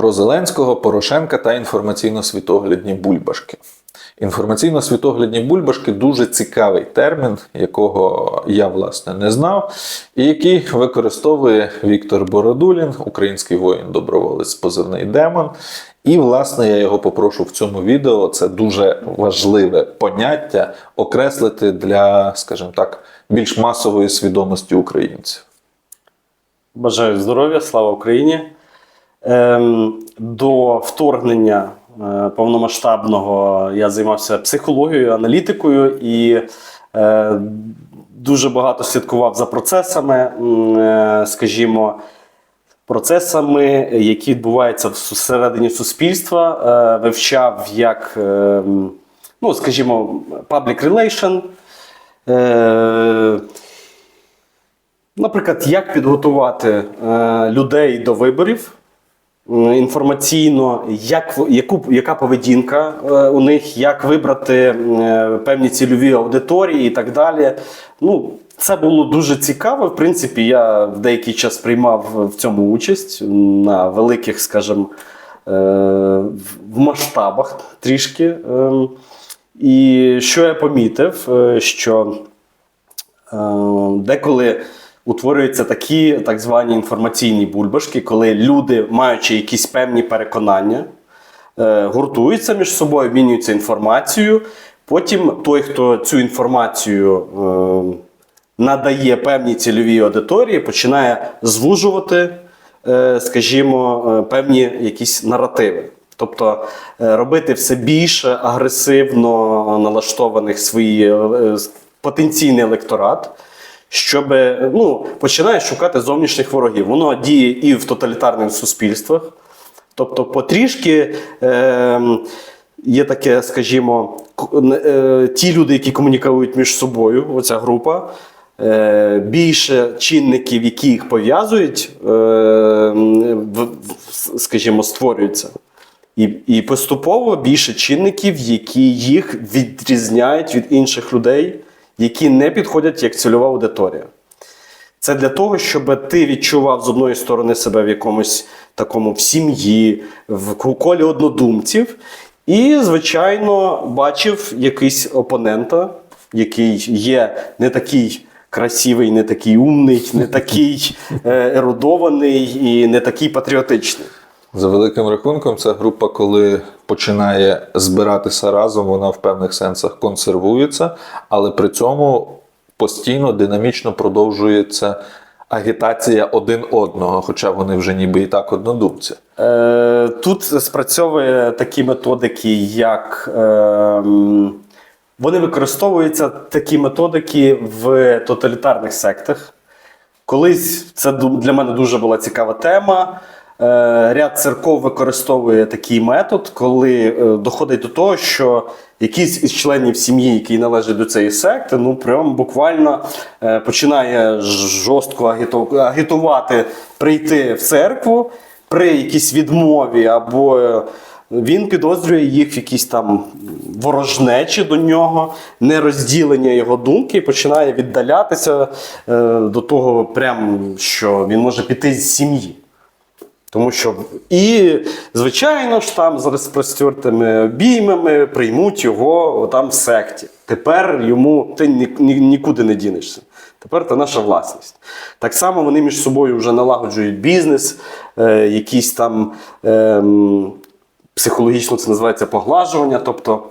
Про Зеленського, Порошенка та інформаційно-світоглядні бульбашки. Інформаційно-світоглядні бульбашки дуже цікавий термін, якого я власне не знав, і який використовує Віктор Бородулін, український воїн-доброволець позивний демон. І, власне, я його попрошу в цьому відео. Це дуже важливе поняття окреслити для, скажімо так, більш масової свідомості українців. Бажаю здоров'я, слава Україні. Ем, до вторгнення е, повномасштабного я займався психологією, аналітикою і е, дуже багато слідкував за процесами, е, скажімо, процесами, які відбуваються всередині суспільства, вивчав як, е, ну, скажімо, public relation. Наприклад, як підготувати людей до виборів інформаційно, як, яку, яка поведінка е, у них, як вибрати е, певні цільові аудиторії і так далі. Ну, це було дуже цікаво. В принципі, я в деякий час приймав в цьому участь на великих, скажімо, е, в- масштабах трішки. Ем, І що я помітив, що Деколи утворюються такі так звані інформаційні бульбашки, коли люди, маючи якісь певні переконання, е, гуртуються між собою, обмінюються інформацією. Потім той, хто цю інформацію е, надає певній цільовій аудиторії, починає звужувати, е, скажімо, певні якісь наративи. Тобто робити все більше агресивно налаштованих свої потенційний електорат, щоб ну, починає шукати зовнішніх ворогів. Воно діє і в тоталітарних суспільствах. Тобто, потрішки е, є таке, скажімо, е, ті люди, які комунікують між собою, оця група. Е, більше чинників, які їх пов'язують, е, скажімо, створюються. І, і поступово більше чинників, які їх відрізняють від інших людей, які не підходять як цільова аудиторія. Це для того, щоб ти відчував з одної сторони себе в якомусь такому в сім'ї, в колі однодумців, і, звичайно, бачив якийсь опонента, який є не такий красивий, не такий умний, не такий е, ерудований і не такий патріотичний. За великим рахунком, ця група, коли починає збиратися разом, вона в певних сенсах консервується, але при цьому постійно динамічно продовжується агітація один одного, хоча вони вже ніби і так однодумці. Е, Тут спрацьовує такі методики, як е, вони використовуються такі методики в тоталітарних сектах. Колись це для мене дуже була цікава тема. Е, Ряд церков використовує такий метод, коли е, доходить до того, що якийсь із членів сім'ї, який належить до цієї секти, ну прям буквально е, починає жорстко агіту- агітувати прийти в церкву при якійсь відмові або він підозрює їх в якісь там ворожнечі до нього, нерозділення його думки, і починає віддалятися до того, прям, що він може піти з сім'ї. Тому що і, звичайно ж, там з розпростертими обіймами приймуть його там в секті. Тепер йому ти ні, ні- нікуди не дінешся. Тепер це наша власність. Так само вони між собою вже налагоджують бізнес, е, якісь там ем, психологічно це називається поглажування. Тобто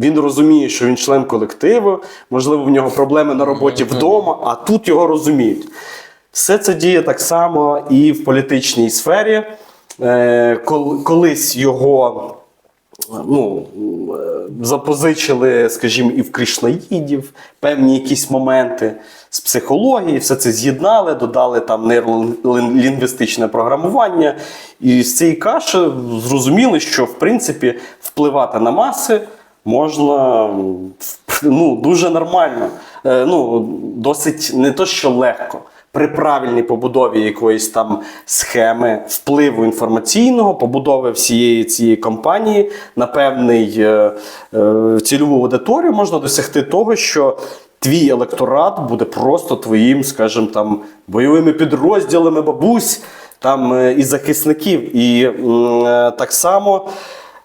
він розуміє, що він член колективу, можливо, в нього проблеми на роботі вдома, а тут його розуміють. Все це діє так само і в політичній сфері. Е, колись його ну, е, запозичили, скажімо, і в кришнаїдів певні якісь моменти з психології, все це з'єднали, додали там нейролінгвістичне програмування. І з цієї каші зрозуміли, що в принципі впливати на маси можна ну, дуже нормально. Е, Ну, досить не то, що легко. При правильній побудові якоїсь там схеми впливу інформаційного, побудови всієї цієї компанії на певний е, е, цільову аудиторію можна досягти того, що твій електорат буде просто твоїм, скажімо там, бойовими підрозділами бабусь, там е, і захисників, і е, так само,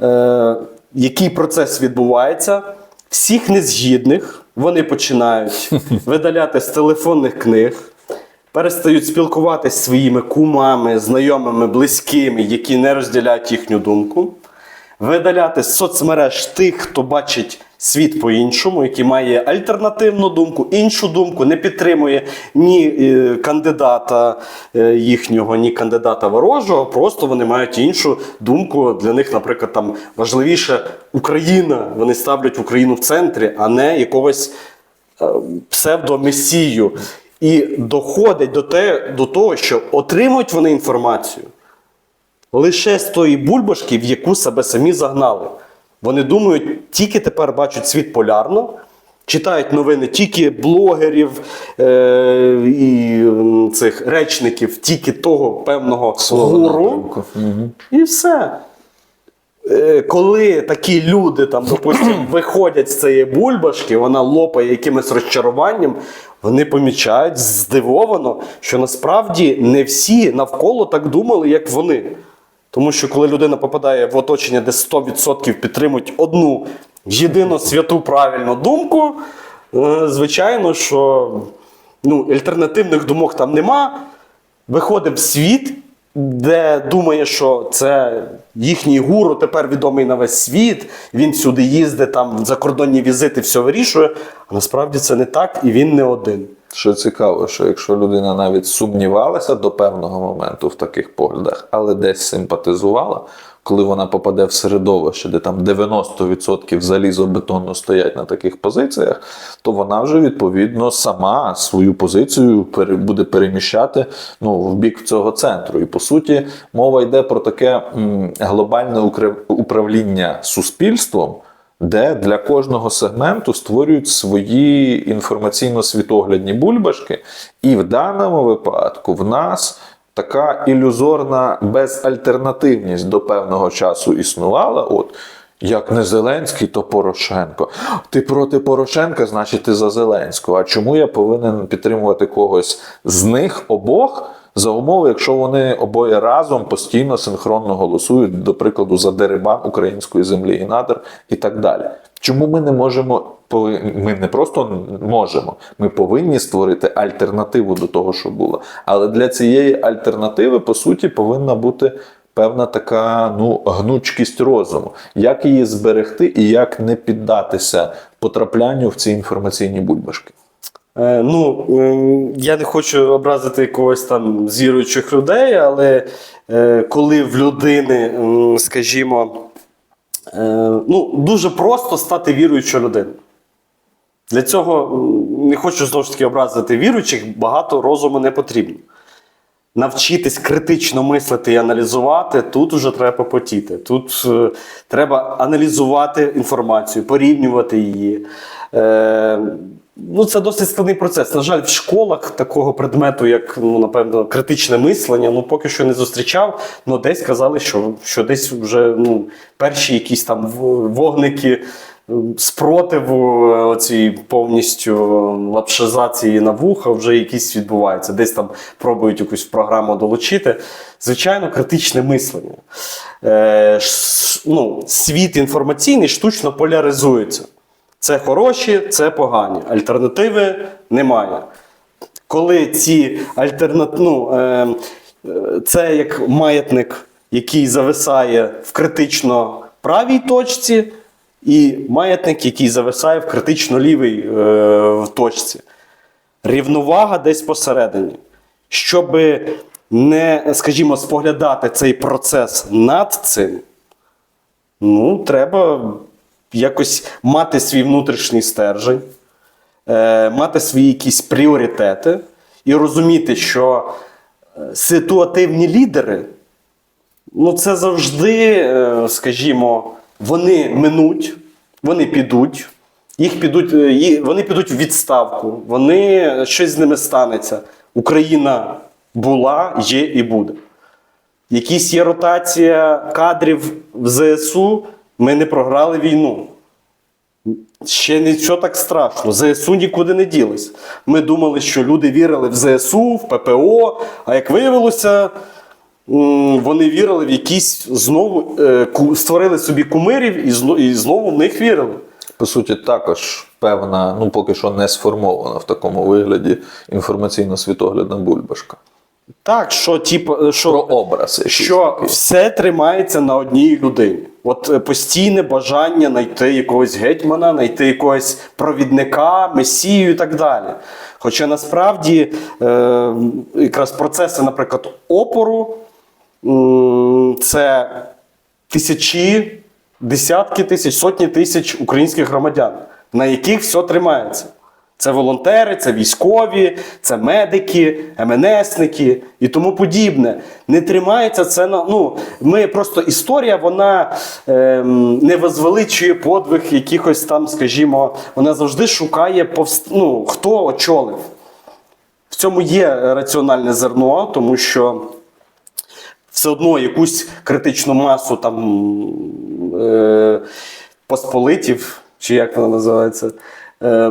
е, який процес відбувається. Всіх незгідних вони починають видаляти з телефонних книг, перестають спілкуватися своїми кумами, знайомими, близькими, які не розділяють їхню думку, видаляти з соцмереж тих, хто бачить світ по-іншому, який має альтернативну думку, іншу думку, не підтримує ні е, кандидата е, їхнього, ні кандидата ворожого. Просто вони мають іншу думку. Для них, наприклад, там важливіше Україна. Вони ставлять Україну в центрі, а не якогось е, псевдомесію. І доходить до, те, до того, що отримують вони інформацію лише з тої бульбашки, в яку себе самі загнали. Вони думають, тільки тепер бачать світ полярно, читають новини тільки блогерів е- і цих речників, тільки того певного гуру. Мгм. І все. Е, Коли такі люди, там, допустим, виходять з цієї бульбашки, вона лопає якимось розчаруванням, вони помічають здивовано, що насправді не всі навколо так думали, як вони. Тому що коли людина попадає в оточення, де 100% підтримують одну єдину святу правильну думку, е, звичайно, що ну, альтернативних думок там нема. Виходить в світ, де думає, що це їхній гуру тепер відомий на весь світ. Він сюди їздить, там закордонні візити, все вирішує. А насправді це не так, і він не один. Що цікаво, що якщо людина навіть сумнівалася до певного моменту в таких поглядах, але десь симпатизувала, коли вона попаде в середовище, де там 90% залізобетонно стоять на таких позиціях, то вона вже відповідно сама свою позицію буде переміщати ну, в бік цього центру. І по суті, мова йде про таке глобальне управління суспільством де для кожного сегменту створюють свої інформаційно-світоглядні бульбашки, і в даному випадку в нас така ілюзорна безальтернативність до певного часу існувала. От як не Зеленський, то Порошенко. Ти проти Порошенка, значить ти за Зеленського. А чому я повинен підтримувати когось з них обох? За умови, якщо вони обоє разом постійно синхронно голосують, до прикладу, за дерибан української землі і надр і так далі. Чому ми не можемо ми не просто можемо, ми повинні створити альтернативу до того, що було. Але для цієї альтернативи, по суті, повинна бути певна така ну, гнучкість розуму. Як її зберегти і як не піддатися потраплянню в ці інформаційні бульбашки. Е, ну, ем, я не хочу образити когось там з віруючих людей, але е, коли в людини, скажімо, е, ну, дуже просто стати віруючою людиною. Для цього не хочу знову ж таки образити віруючих, багато розуму не потрібно. Навчитись критично мислити і аналізувати, тут вже треба попотіти. Тут е, треба аналізувати інформацію, порівнювати її. Е, ну, це досить складний процес. На жаль, в школах такого предмету, як ну, напевно, критичне мислення, ну поки що не зустрічав. Ну, десь казали, що, що десь вже ну, перші якісь там вогники спротиву е, оцій повністю лапшизації на вуха вже якісь відбуваються. Десь там пробують якусь програму долучити. Звичайно, критичне мислення. Е, ну, світ інформаційний штучно поляризується. Це хороші, це погані. Альтернативи немає. Коли ці альтернативні, ну, е, це як маятник, який зависає в критично правій точці, і маятник, який зависає в критично лівій е, в точці. Рівновага десь посередині. Щоб не, скажімо, споглядати цей процес над цим, ну, треба якось мати свій внутрішній стержень, е, мати свої якісь пріоритети і розуміти, що е, ситуативні лідери, ну це завжди, е, скажімо, вони минуть, вони підуть. Їх підуть, вони підуть в відставку, вони щось з ними станеться. Україна була, є і буде. Якісь є ротація кадрів в ЗСУ, ми не програли війну. Ще нічого так страшно. ЗСУ нікуди не ділись. Ми думали, що люди вірили в ЗСУ, в ППО, а як виявилося, вони вірили в якісь знову е, створили собі кумирів і, зно- і знову в них вірили. По суті, також певна, ну поки що не сформована в такому вигляді інформаційно-світоглядна бульбашка. Так, що типу, що, Про образ. що все тримається на одній людині. От е, постійне бажання знайти якогось гетьмана, знайти якогось провідника, месію і так далі. Хоча насправді е, якраз процеси, наприклад, опору це тисячі, десятки тисяч, сотні тисяч українських громадян, на яких все тримається. Це волонтери, це військові, це медики, МНСники і тому подібне. Не тримається це на. Ну, ми просто історія, вона ем, не возвеличує подвиг якихось там, скажімо, вона завжди шукає повст... ну, хто очолив. В цьому є раціональне зерно, тому що все одно якусь критичну масу там е, посполитів, чи як вона називається, е,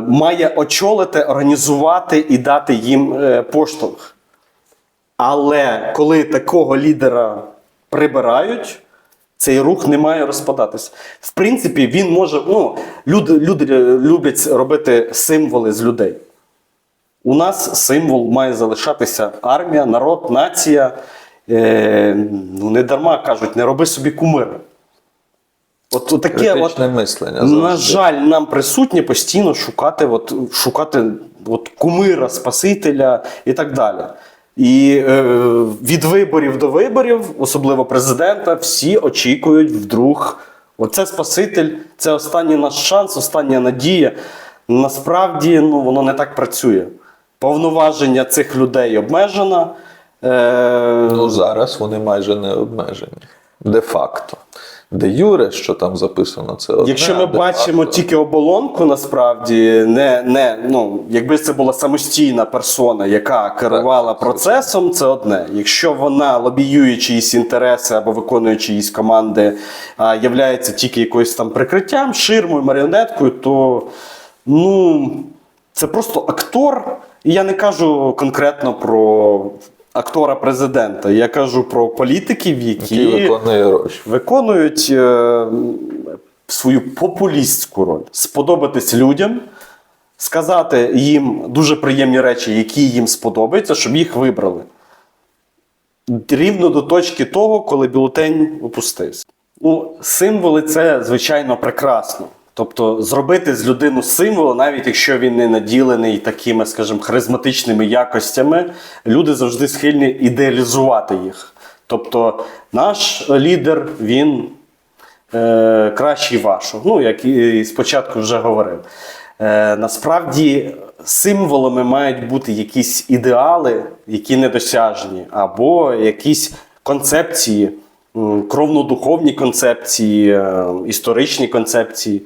має очолити, організувати і дати їм е, поштовх. Але коли такого лідера прибирають, цей рух не має розпадатися. В принципі, він може. Ну, люди, люди люблять робити символи з людей. У нас символ має залишатися армія, народ, нація. Е, ну, не дарма кажуть, не роби собі кумира. От, от таке, от, мислення. на жаль, нам присутнє постійно шукати, от, шукати от, кумира, Спасителя і так далі. І е, від виборів до виборів, особливо президента, всі очікують вдруг. Оце Спаситель, це останній наш шанс, остання надія. Насправді ну, воно не так працює. Повноваження цих людей обмежено. Е, Ну, зараз вони майже не обмежені. Де-факто. Де Юре, що там записано, це одне. Якщо ми бачимо тільки оболонку, насправді не, не ну, якби це була самостійна персона, яка керувала Так, процесом, це одне. Якщо вона лобіює чиїсь інтереси або виконує чиїсь команди, а являється тільки якоюсь там прикриттям, ширмою, маріонеткою, то ну, це просто актор. І я не кажу конкретно про актора президента, я кажу про політиків, який виконує роль. виконують е, свою популістську роль сподобатись людям, сказати їм дуже приємні речі, які їм сподобаються, щоб їх вибрали. Рівно до точки того, коли бюлетень опустився. Ну, символи це, звичайно, прекрасно. Тобто зробити з людину символ, навіть якщо він не наділений такими, скажімо, харизматичними якостями, люди завжди схильні ідеалізувати їх. Тобто, наш лідер, він е, кращий вашого. Ну, як і спочатку вже говорив. Е, насправді символами мають бути якісь ідеали, які недосяжні, або якісь концепції, кровно-духовні концепції, е, історичні концепції.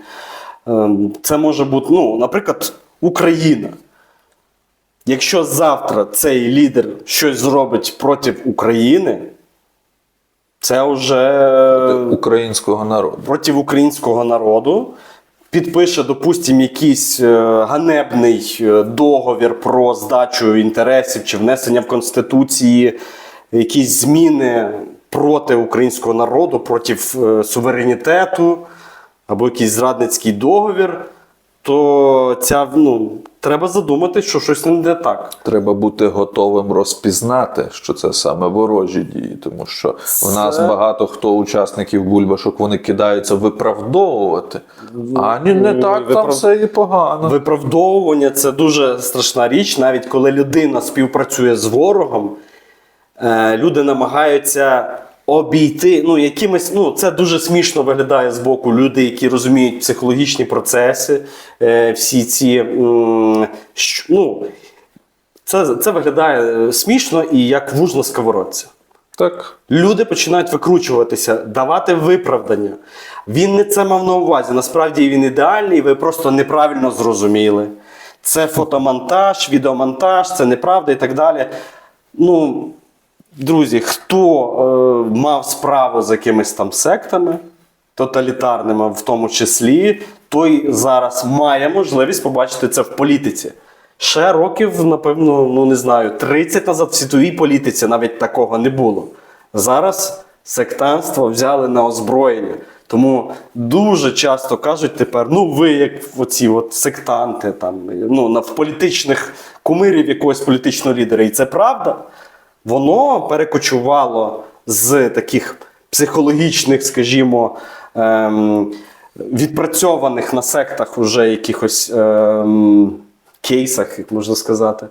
Е, Це може бути, ну, наприклад, Україна. Якщо завтра цей лідер щось зробить проти України, це вже Українського народу. проти українського народу, підпише, допустимо, якийсь е, ганебний е, договір про здачу інтересів чи внесення в Конституції, якісь зміни проти українського народу, проти е, суверенітету, або якийсь зрадницький договір, то ця, ну, треба задумати, що щось не йде так. Треба бути готовим розпізнати, що це саме ворожі дії, тому що в нас багато хто учасників бульбашок вони кидаються виправдовувати. А ні, не Ну, так там все і погано. Виправдовування це дуже страшна річ, навіть коли людина співпрацює з ворогом, е, люди намагаються обійти. Ну, якимось, ну, це дуже смішно виглядає з боку люди, які розуміють психологічні процеси, е, всі ці. м, ну, це, це виглядає е, смішно і як вуж на сковородці. Так. Люди починають викручуватися, давати виправдання. Він не це мав на увазі. Насправді він ідеальний, ви просто неправильно зрозуміли. Це фотомонтаж, відеомонтаж, це неправда і так далі. Ну, друзі, хто е, мав справу з якимись там сектами тоталітарними, в тому числі, той зараз має можливість побачити це в політиці. Ще років, напевно, ну не знаю, 30 назад в світовій політиці навіть такого не було. Зараз сектантство взяли на озброєння. Тому дуже часто кажуть тепер: ну ви як оці от сектанти, там, ну, на політичних кумирів якогось політичного лідера. І це правда. Воно перекочувало з таких психологічних, скажімо, ем, відпрацьованих на сектах уже якихось ем, кейсах, як можна сказати.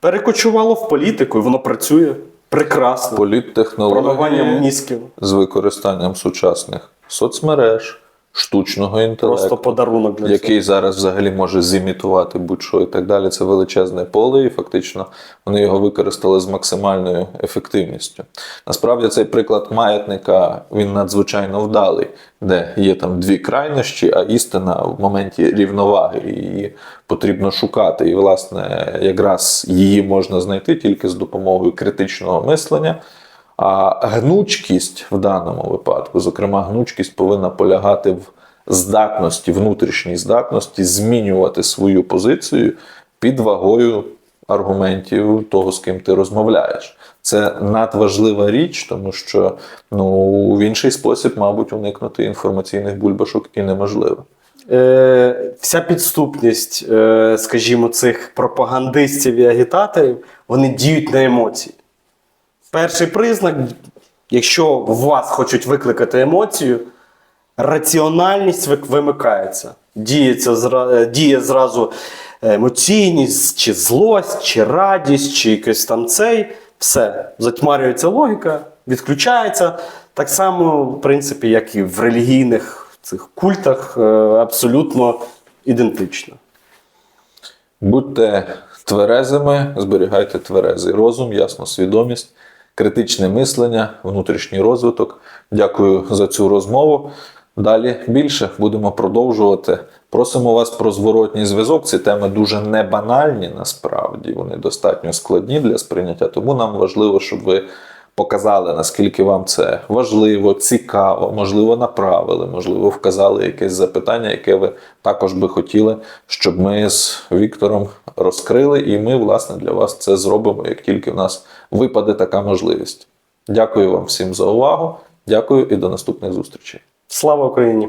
Перекочувало в політику, і воно працює прекрасно. Промиванням Політтехнології мізків. з використанням сучасних соцмереж, штучного інтелекту. Просто подарунок для який зараз взагалі може зімітувати будь-що і так далі. Це величезне поле, і фактично вони його використали з максимальною ефективністю. Насправді цей приклад маятника він надзвичайно вдалий, де є там дві крайнощі, а істина в моменті рівноваги. Її потрібно шукати. І, власне, якраз її можна знайти тільки з допомогою критичного мислення. А гнучкість в даному випадку, зокрема, гнучкість повинна полягати в здатності, внутрішній здатності змінювати свою позицію під вагою аргументів того, з ким ти розмовляєш. Це надважлива річ, тому що ну, в інший спосіб, мабуть, уникнути інформаційних бульбашок і неможливо. Е, вся підступність, е, скажімо, цих пропагандистів і агітаторів, вони діють на емоції. Перший признак, якщо в вас хочуть викликати емоцію, раціональність вимикається. Діється, е, діє зразу емоційність, чи злость, чи радість, чи якийсь там цей. Все, затьмарюється логіка, відключається. Так само, в принципі, як і в релігійних цих культах, е, абсолютно ідентично. Будьте тверезими, зберігайте тверезий розум, ясну свідомість, критичне мислення, внутрішній розвиток. Дякую за цю розмову. Далі більше будемо продовжувати. Просимо вас про зворотній зв'язок. Ці теми дуже не банальні насправді, вони достатньо складні для сприйняття. Тому нам важливо, щоб ви показали, наскільки вам це важливо, цікаво, можливо, направили, можливо, вказали якесь запитання, яке ви також би хотіли, щоб ми з Віктором розкрили, і ми, власне, для вас це зробимо, як тільки в нас випаде така можливість. Дякую вам всім за увагу. Дякую і до наступних зустрічей. Слава Україні!